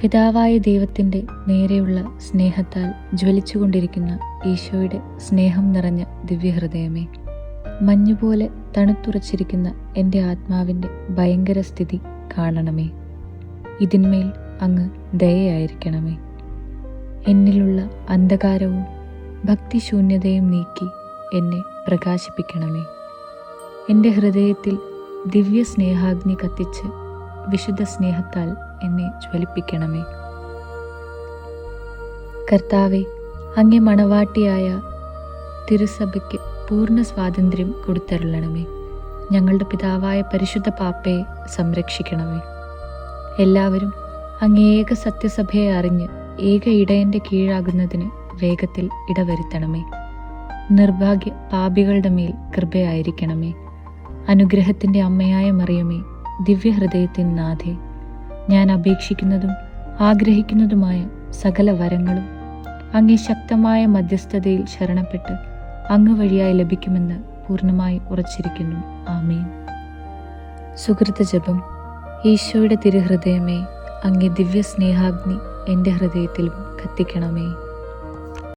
പിതാവായ ദൈവത്തിന്റെ നേരെയുള്ള സ്നേഹത്താൽ ജ്വലിച്ചുകൊണ്ടിരിക്കുന്ന ഈശോയുടെ സ്നേഹം നിറഞ്ഞ ദിവ്യഹൃദയമേ മഞ്ഞുപോലെ തണുത്തുറച്ചിരിക്കുന്ന എന്റെ ആത്മാവിന്റെ ഭയങ്കര സ്ഥിതി കാണണമേ. ഇതിന്മേൽ അങ്ങ് ദയയായിരിക്കണമേ. എന്നിലുള്ള അന്ധകാരവും ഭക്തിശൂന്യതയും നീക്കി എന്നെ പ്രകാശിപ്പിക്കണമേ. എന്റെ ഹൃദയത്തിൽ ദിവ്യ സ്നേഹാഗ്നി കത്തിച്ച് വിശുദ്ധ സ്നേഹത്താൽ എന്നെ ജ്വലിപ്പിക്കണമേ. കർത്താവെ അങ്ങേ മണവാട്ടിയായ തിരുസഭയ്ക്ക് പൂർണ സ്വാതന്ത്ര്യം കൊടുത്തരുളണമേ. ഞങ്ങളുടെ പിതാവായ പരിശുദ്ധ പാപ്പയെ സംരക്ഷിക്കണമേ. എല്ലാവരും അങ്ങേക ഏക സത്യസഭയെ അറിഞ്ഞ് ഏക ഇടയന്റെ കീഴാകുന്നതിന് വേഗത്തിൽ ഇടവരുത്തണമേ. നിർഭാഗ്യ പാപികളുടെ മേൽ കൃപയായിരിക്കണമേ. അനുഗ്രഹത്തിന്റെ അമ്മയായ മറിയമേ ദിവ്യഹൃദയത്തിൻ നാഥേ. ഞാൻ അപേക്ഷിക്കുന്നതും ആഗ്രഹിക്കുന്നതുമായ സകല വരങ്ങളും അങ്ങേ ശക്തമായ മധ്യസ്ഥതയിൽ ശരണപ്പെട്ട് അങ്ങ് വഴിയായി ലഭിക്കുമെന്ന് പൂർണമായി ഉറച്ചിരിക്കുന്നു. ആമീൻ. സുഹൃത്ത് ജപം. ഈശോയുടെ തിരുഹൃദയമേ അങ്ങേ ദിവ്യ സ്നേഹാഗ്നി എന്റെ ഹൃദയത്തിലും കത്തിക്കണമേ.